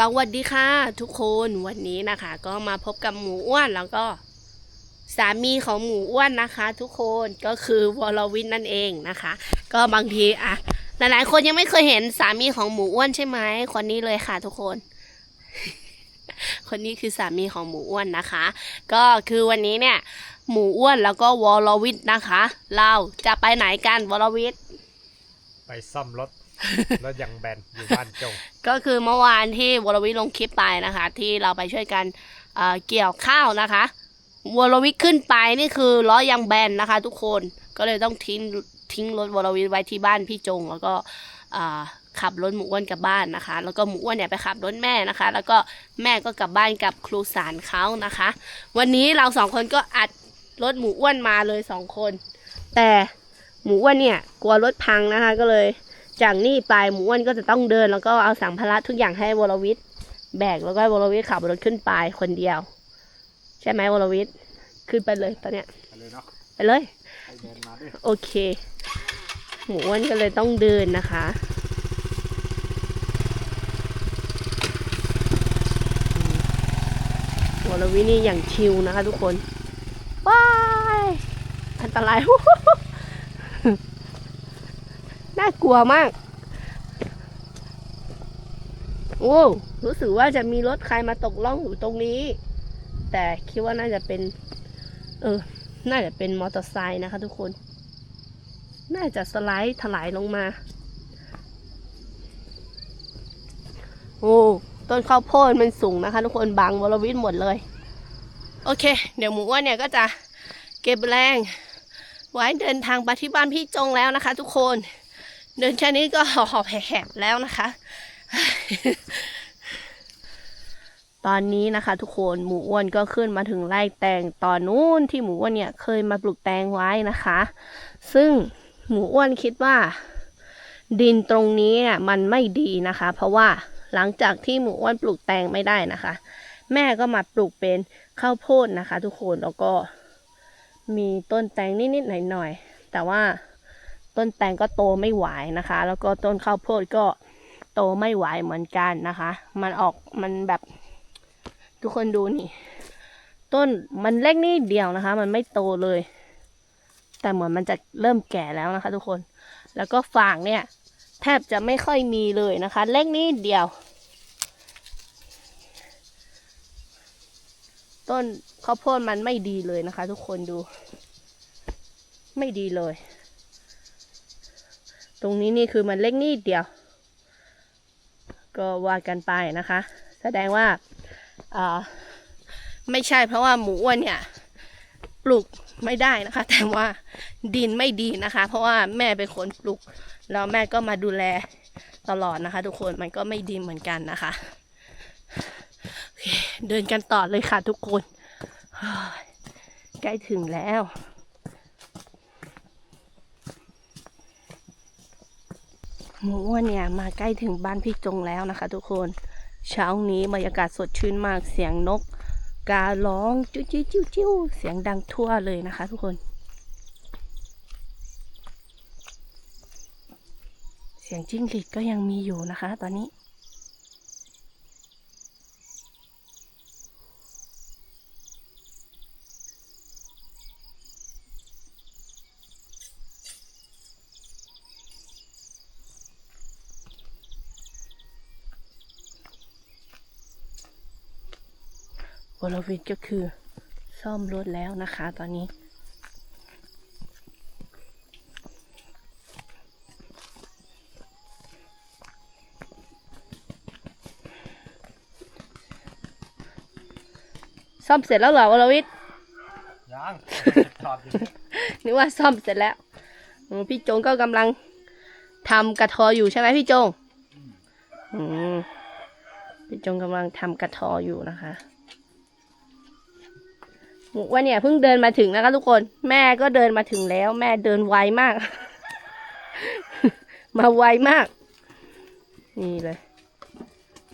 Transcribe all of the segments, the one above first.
สวัสดีค่ะทุกคนวันนี้นะคะ ก็มาพบกับหมูอ้วนแล้วก็ สามีของหมูอ้วนนะคะ ทุกคนก็คือวรวิทนั่นเองนะคะ ก็บางทีอะหลายๆคนยังไม่เคยเห็นสามีของหมูอ้วนใช่ไหมคนนี้เลยค่ะ ทุกคน คนนี้คือสามีของหมูอ้วนนะคะ ก็คือวันนี้เนี่ย หมูอ้วนแล้วก็วรวิทนะคะ เราจะไปไหนกันวรวิทไปซ่อมรถ รถยังแบนอยู่บ้านจงก็คือเมื่อวานที่วรวิลงคลิปไปนะคะ ที่เราไปช่วยกันเกี่ยวข้าวนะคะวรวิขึ้นไปนี่คือล้อยางแบนนะคะ ทุกคนก็เลยต้องทิ้งทิ้งรถวรวิไว้ที่บ้านพี่จง แล้วก็ขับรถหมูอ้วนกลับบ้านนะคะ แล้วก็หมูอ้วนเนี่ยไปขับรถแม่นะคะ แล้วก็แม่ก็กลับบ้านกับครูสารเขานะคะ วันนี้เราสองคนก็อัดรถหมูอ้วนมาเลยสองคน แต่หมูอ้วนเนี่ยกลัวรถพังนะคะก็เลย จากนี่ไปหมูอ้วนก็จะต้องเดิน แล้วก็เอาสัมภาระทุกอย่างให้วรวิทย์แบกแล้วก็วรวิทย์ขับรถขึ้นไปคนเดียว ใช่ไหมวรวิทย์ขึ้นไปเลยตอนเนี้ยไปเลยเนาะไปเลยไปเดินมาด้วยโอเค หมูอ้วนก็เลยต้องเดินนะคะวรวิทย์นี่อย่างชิลนะคะ ทุกคนว้ายอันตราย น่ากลัวมาก โอ้รู้สึกว่าจะมีรถใครมาตกล่องอยู่ตรงนี้ แต่คิดว่าน่าจะเป็น เออ น่าจะเป็นมอเตอร์ไซค์นะคะ ทุกคน น่าจะสไลด์ถลายลงมา โอ้ต้นข้าวโพดมันสูงนะคะ ทุกคนบังวรวิทหมดเลย โอเค เดี๋ยวหมูอ้วนเนี่ยก็จะเก็บแรงไว้เดินทางไปที่บ้านพี่จงแล้วนะคะทุกคน เดินแค่นี้ก็หอบแหบแล้วนะคะ ตอนนี้นะคะ ทุกคนหมูอ้วนก็ขึ้นมาถึงไร่แตงตอนนู้นที่หมูอ้วนเนี่ยเคยมาปลูกแตงไว้นะคะ ซึ่งหมูอ้วนคิดว่า ดินตรงนี้เนี่ยมันไม่ดีนะคะ เพราะว่าหลังจากที่หมูอ้วนปลูกแตงไม่ได้นะคะ แม่ก็มาปลูกเป็นข้าวโพดนะคะ ทุกคนแล้วก็มีต้นแตงนิดๆหน่อยๆแต่ว่า ต้นแตงก็โตไม่ไหวนะคะ แล้วก็ต้นข้าวโพดก็โตไม่ไหวเหมือนกันนะคะ มันออกมันแบบทุกคนดูนี่ ต้นมันเล็กนิดเดียวนะคะ มันไม่โตเลย แต่เหมือนมันจะเริ่มแก่แล้วนะคะ ทุกคน แล้วก็ฝางเนี่ย แทบจะไม่ค่อยมีเลยนะคะ เล็กนิดเดียว ต้นข้าวโพดมันไม่ดีเลยนะคะ ทุกคนดู ไม่ดีเลย ตรงนี้นี่คือมันเล็กนิดเดียว ก็ว่ากันไปนะคะ แสดงว่าไม่ใช่เพราะว่าหมูอ้วนเนี่ย ปลูกไม่ได้นะคะ แต่ว่าดินไม่ดีนะคะ เพราะว่าแม่เป็นคนปลูกแล้วแม่ก็มาดูแลตลอดนะคะ ทุกคนมันก็ไม่ดีเหมือนกันนะคะเคเดินกันต่อเลยค่ะทุกคนใกล้ถึงแล้ว หมูอ้วนเนี่ยมาใกล้ถึงบ้านพี่จงแล้วนะคะ ทุกคนเช้านี้บรรยากาศสดชื่นมากเสียงนก การ้องจิ้วจิ้วจิ้วจิ้วเสียงดังทั่วเลยนะคะ ทุกคน เสียงจิ้งหรีดก็ยังมีอยู่นะคะ ตอนนี้ วรวิทย์ก็คือซ่อมรถแล้วนะคะตอนนี้ ซ่อมเสร็จแล้วเหรอวรวิทย์ยังถอดอยู่นึกว่าซ่อมเสร็จแล้วอืมพี่จงก็กำลังทำกระทออยู่ใช่ไหมพี่จง อืมพี่จงกำลังทำกระทออยู่นะคะหมู ว่าเนี่ยเพิ่งเดินมาถึงนะคะทุกคน แม่ก็เดินมาถึงแล้ว แม่เดินไวมาก มาไวมาก นี่เลย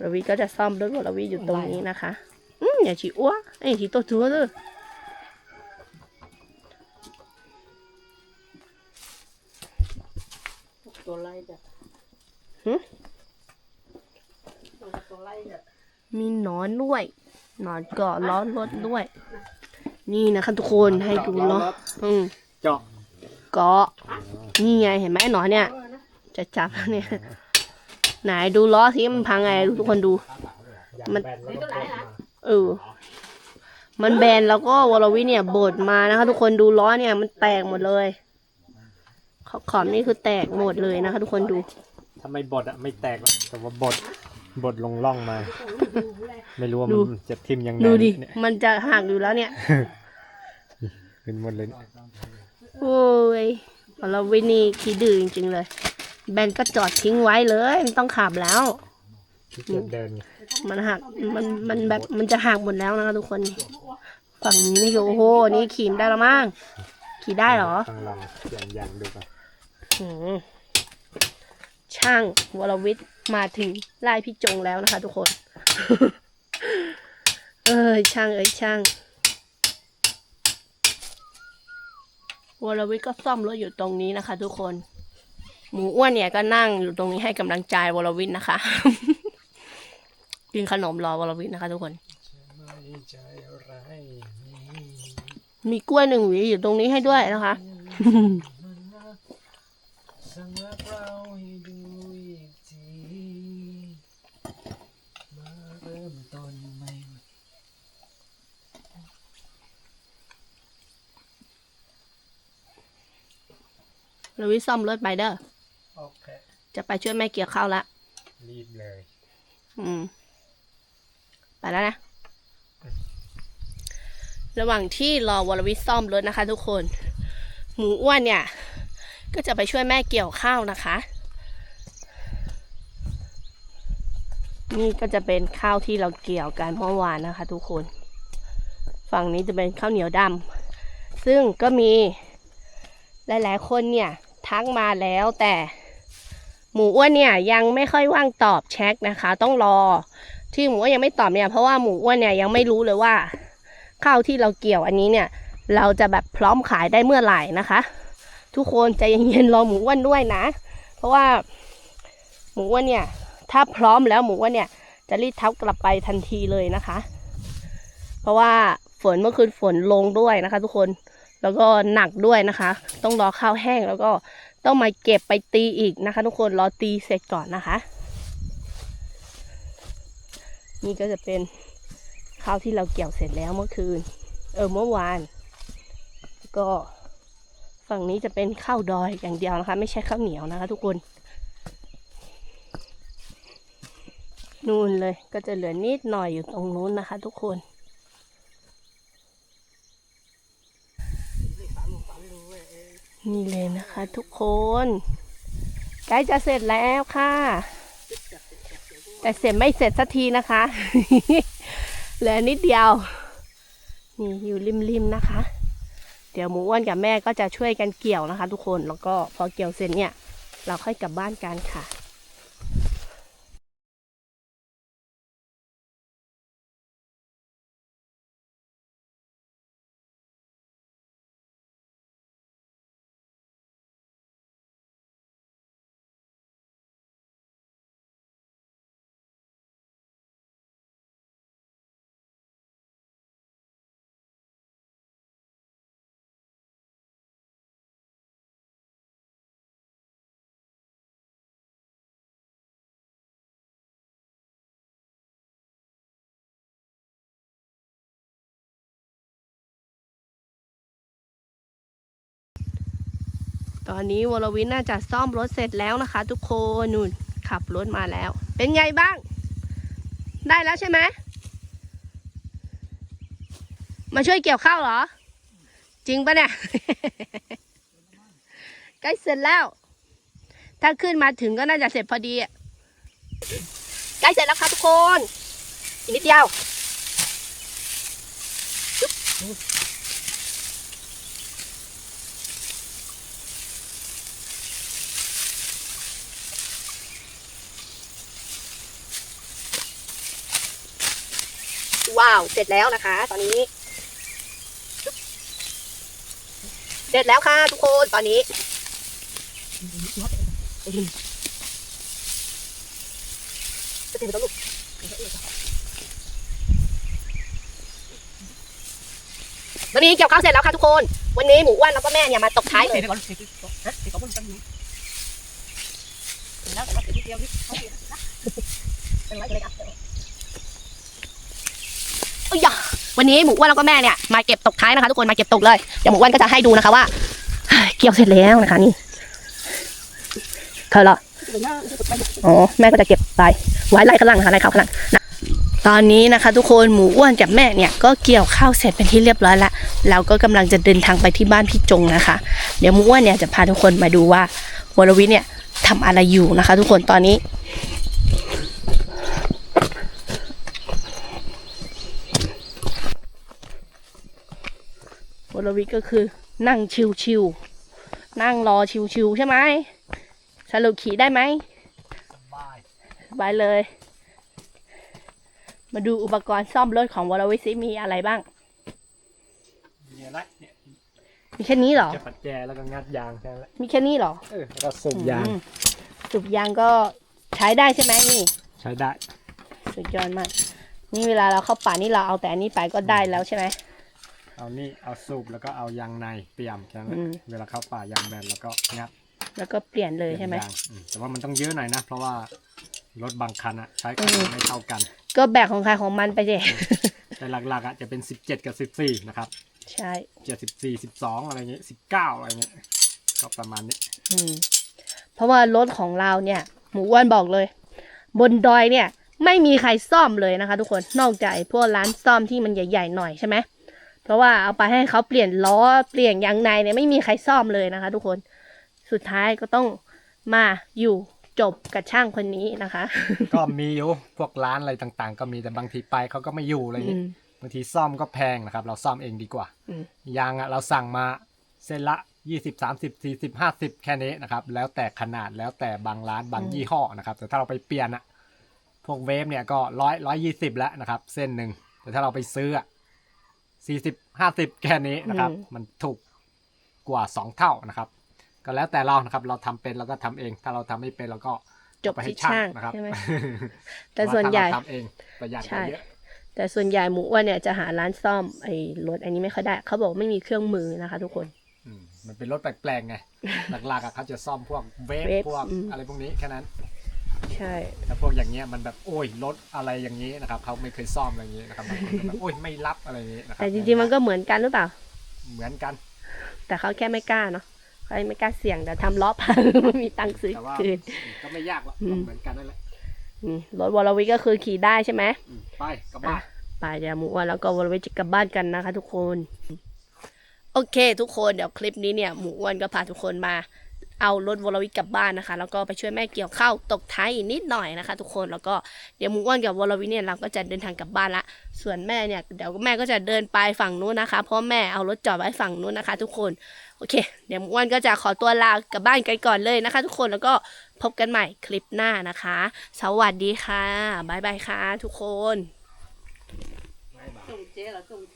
รวีก็จะซ่อมรถของรวีอยู่ตรงนี้นะคะ อืมอย่าฉีอ้วไอ้ยฉีตัวตัวเลยตัวไล่จ้ะหึตัวมีหนอนด้วยหนอนเกาะล้อรถด้วย นี่นะคะทุกคนให้ดูเนาะอืมเจาะเกาะนี่ไงเห็นไหมหนอนเนี่ย จะจับเนี่ย ไหนดูล้อสิมันพังไงทุกคนดูอย่างมันแบนแล้วก็กดมาเออ มันแบนแล้วก็วรวิเนี่ยบดมานะคะทุกคนดูล้อเนี่ยมันแตกหมดเลยขอบขอบนี่คือแตกหมดเลยนะคะทุกคนดูถ้าไม่บดอะไม่แตกหรอกแต่ว่าบด บดลงร่องมา ไม่รู้ว่ามันจะทิ่มยังไงดูดิ เนี่ยมันจะหักอยู่แล้วเนี่ยขึ้นหมดเลยเนี่ยโอ้ยวรวินี่ขี้ดื้อจริงๆเลย แบนก็จอดทิ้งไว้เลยมันต้องขับแล้ว ขี้เกียจเดิน มันหักมันมันแบบมันจะหักหมดแล้วนะคะทุกคน ฝั่งนี้นี่คือโอ้โห นี่ขี่ได้แล้วมั้งขี่ได้เหรอ ต้องลองเปลี่ยนยางดูก่อน อืม ช่างวรวิทย์มาถึงไล่พี่จงแล้วนะคะ ทุกคน เอ้ยช่างเอ้ยช่างวรวิทย์ก็ซ่อมรถอยู่ตรงนี้นะคะ ทุกคน หมูอ้วนเนี่ยก็นั่งอยู่ตรงนี้ให้กำลังใจวรวิทย์นะคะกินขนมรอวรวิทย์นะคะ ทุกคนไม่ใจร้ายนี่มีกล้วยหนึ่งหวีอยู่ตรงนี้ให้ด้วยนะคะ สั่งรักเราให้ดูอีกทีมาเริ่มต้นใหม่ วรวิทย์ซ่อมรถไปเด้อ โอเค จะไปช่วยแม่เกี่ยวข้าวละ รีบเลย อืม ไปแล้วนะ ระหว่างที่รอวรวิทย์ซ่อมรถนะคะ ทุกคน หมูอ้วนเนี่ย ก็จะไปช่วยแม่เกี่ยวข้าวนะคะ นี่ก็จะเป็นข้าวที่เราเกี่ยวกันเมื่อวานนะคะ ทุกคน ฝั่งนี้จะเป็นข้าวเหนียวดำซึ่งก็มีหลาย ๆ คนเนี่ย ทักมาแล้ว แต่หมูอ้วนเนี่ยยังไม่ค่อยว่างตอบแชทนะคะ ต้องรอ ที่หมูอ้วนยังไม่ตอบเนี่ยเพราะว่าหมูอ้วนเนี่ยยังไม่รู้เลยว่าข้าวที่เราเกี่ยวอันนี้เนี่ย เราจะแบบพร้อมขายได้เมื่อไหร่นะคะ ทุกคนใจเย็นๆรอหมูอ้วนด้วยนะ เพราะว่าหมูอ้วนเนี่ย ถ้าพร้อมแล้วหมูอ้วนเนี่ย จะรีดท้ากลับไปทันทีเลยนะคะ เพราะว่าฝนเมื่อคืนฝนลงด้วยนะคะ ทุกคน แล้วก็หนักด้วยนะคะ ต้องรอข้าวแห้งแล้วก็ต้องมาเก็บไปตีอีกนะคะ ทุกคนรอตีเสร็จก่อนนะคะ นี่ก็จะเป็นข้าวที่เราเกี่ยวเสร็จแล้วเมื่อคืน เออเมื่อวาน ก็ฝั่งนี้จะเป็นข้าวดอยอย่างเดียวนะคะ ไม่ใช่ข้าวเหนียวนะคะ ทุกคน นู่นเลยก็จะเหลือนิดหน่อยอยู่ตรงนู้นนะคะ ทุกคน นี่เลยนะคะทุกคนใกล้จะเสร็จแล้วค่ะ แต่เสร็จไม่เสร็จสักทีนะคะเหลือนิดเดียว นี่อยู่ริมๆนะคะ เดี๋ยวหมูอ้วนกับแม่ก็จะช่วยกันเกี่ยวนะคะ ทุกคนแล้วก็พอเกี่ยวเสร็จเนี่ย เราค่อยกลับบ้านกันค่ะ ตอนนี้วรวิทย์น่าจะซ่อมรถเสร็จแล้วนะคะ ทุกคนนู่นขับรถมาแล้ว เป็นไงบ้าง ได้แล้วใช่ไหมมาช่วยเกี่ยวข้าวเหรอ จริงปะเนี่ยใกล้เสร็จแล้ว ถ้าขึ้นมาถึงก็น่าจะเสร็จพอดีใกล้เสร็จแล้วค่ะทุกคนอีกนิดเดียว ว้าว เสร็จแล้วนะคะ ตอนนี้ เสร็จแล้วค่ะทุกคนตอนนี้ จะเป็นตัวลูกวันนี้เกี่ยวข้าวเสร็จแล้วค่ะทุกคน วันนี้หมูอ้วนแล้วก็แม่เนี่ยมาตกท้ายเลยแล้วแต่ว่าเดียวนี่เขาเป็นไรเลยอะ วันนี้หมูอ้วนแล้วก็แม่เนี่ยมาเก็บตกท้ายนะคะทุกคนมาเก็บตกเลยเดี๋ยวหมูอ้วนก็จะให้ดูนะคะว่าเกี่ยวเสร็จแล้วนะคะนี่เธอเหรออ๋อแม่ก็จะเก็บไปไว้ไล่ข้างล่างนะคะไล่ข้าข้างล่างนะตอนนี้นะคะ ทุกคนหมูอ้วนกับแม่เนี่ยก็เกี่ยวข้าวเสร็จเป็นที่เรียบร้อยแล้วเราก็กำลังจะเดินทางไปที่บ้านพี่จงนะคะ เดี๋ยวหมูอ้วนเนี่ยจะพาทุกคนมาดูว่าวรวิเนี่ยทำอะไรอยู่นะคะ ทุกคนตอนนี้ วรวิทย์ก็คือนั่งชิวๆนั่งรอชิวๆใช่ไหมสรุปขี่ได้ไหมบายเลย มาดูอุปกรณ์ซ่อมรถของวรวิทย์ซิมีอะไรบ้าง มีอะไรเนี่ยมีแค่นี้เหรอ จะปัดแจแล้วก็งัดยางแค่นั้นแหละมีแค่นี้เหรอ เออแล้วก็สูบยางอืมสูบยางก็ใช้ได้ใช่ไหมนี่ ใช้ได้ สุดยอดมาก นี่เวลาเราเข้าป่านี่เราเอาแต่อันนี้ไปก็ได้แล้วใช่ไหม เอานี่เอาสูบแล้วก็เอายางในเตรียมแค่นั้นแหละอืม เวลาเข้าป่ายางแบนแล้วก็งัดแล้วก็เปลี่ยนเลยใช่ไหม ยางอืมแต่ว่ามันต้องเยอะหน่อยนะ เพราะว่ารถบางคันอะใช้กันอืมไม่เท่ากัน ก็แบกของใครของมันไปเจแต่หลักๆอะจะเป็น 17 กับ 14 นะครับ ใช่ 74 12 อะไรเงี้ย19 อะไรเงี้ยก็ประมาณนี้ อืม เพราะว่ารถของเราเนี่ย หมูอ้วนบอกเลย บนดอยเนี่ย ไม่มีใครซ่อมเลยนะคะ ทุกคนนอกจากไอ้พวกร้านซ่อมที่มันใหญ่ๆหน่อยใช่ไหม เพราะว่าเอาไปให้เขาเปลี่ยนล้อเปลี่ยนยางในเนี่ยไม่มีใครซ่อมเลยนะคะ ทุกคนสุดท้ายก็ต้องมาอยู่จบกับช่างคนนี้นะคะ ก็มีอยู่พวกร้านอะไรต่างๆ ก็มีแต่บางทีไปเขาก็ไม่อยู่อะไรอืเงี้ยมบางทีซ่อมก็แพงนะครับ เราซ่อมเองดีกว่าอืมยางอะเราสั่งมาเส้นละ20 30 40 50แค่นี้นะครับ แล้วแต่ขนาดแล้วแต่บางร้านบางยี่ห้อนะครับ แต่ถ้าเราไปเปลี่ยนอะพวกเวฟเนี่ยก็ร้อยร้อยยี่สิบแล้วนะครับ เส้นหนึ่งแต่ถ้าเราไปซื้ออะ สี่สิบห้าสิบแค่นี้นะครับอืมมันถูกกว่าสองเท่านะครับ ก็แล้วแต่เรานะครับ เราทำเป็นเราก็ทำเอง ถ้าเราทำไม่เป็นเราก็จบเอาไปให้ที่ช่างนะครับใช่ไหมแต่ส่วนาใหญ่ถ้าเราทำเองประหยัดกว่าเยอะแต่ส่วนใหญ่หมูอ้วนเนี่ยจะหาร้านซ่อมไอ้รถอันนี้ไม่ค่อยได้ เขาบอกไม่มีเครื่องมือนะคะ ทุกคนอืมมันเป็นรถแปลกๆไงหลักๆอะเขาจะซ่อมพวกเวฟเวฟพวกอืมอะไรพวกนี้แค่นั้น ใช่ แต่พวกอย่างเงี้ยมันแบบโอ้ยรถอะไรอย่างนี้นะครับเขาไม่เคยซ่อมอะไรอย่างนี้นะครับบางคนก็แบบโอ้ยไม่รับอะไรอย่างนี้นะครับแต่จริงๆมันก็เหมือนกันหรือเปล่า เหมือนกัน แต่เขาแค่ไม่กล้าเนาะเขาไม่กล้าเสี่ยงแต่ทำล้อพังไม่มีตังค์ซื้อแต่ว่าคืนก็ไม่ยากหรอกอืมเหมือนกันนั่นแหละอืมรถวอลวิก็คือขี่ได้ใช่ไหมอืมไปกลับบ้านไปเดี๋ยวหมูอ้วนแล้วก็วอลวิจะกลับบ้านกันนะคะ ทุกคน โอเค ทุกคนเดี๋ยวคลิปนี้เนี่ยหมูอ้วนก็พาทุกคนมา เอารถวอลวิกลับบ้านนะคะ แล้วก็ไปช่วยแม่เกี่ยวข้าวตกท้ายอีกนิดหน่อยนะคะ ทุกคนแล้วก็เดี๋ยวหมูอ้วนกับวอลวิเนี่ยเราก็จะเดินทางกลับบ้านละ ส่วนแม่เนี่ยเดี๋ยวแม่ก็จะเดินไปฝั่งนู้นนะคะเพราะแม่เอารถจอดไว้ฝั่งนู้นนะคะ ทุกคนโอเค เดี๋ยวหมูอ้วนก็จะขอตัวลากลับบ้านกันก่อนเลยนะคะ ทุกคนแล้วก็พบกันใหม่คลิปหน้านะคะ สวัสดีค่ะบ๊ายบายค่ะ ทุกคน ส่งเจ๊เหรอส่งเถอะ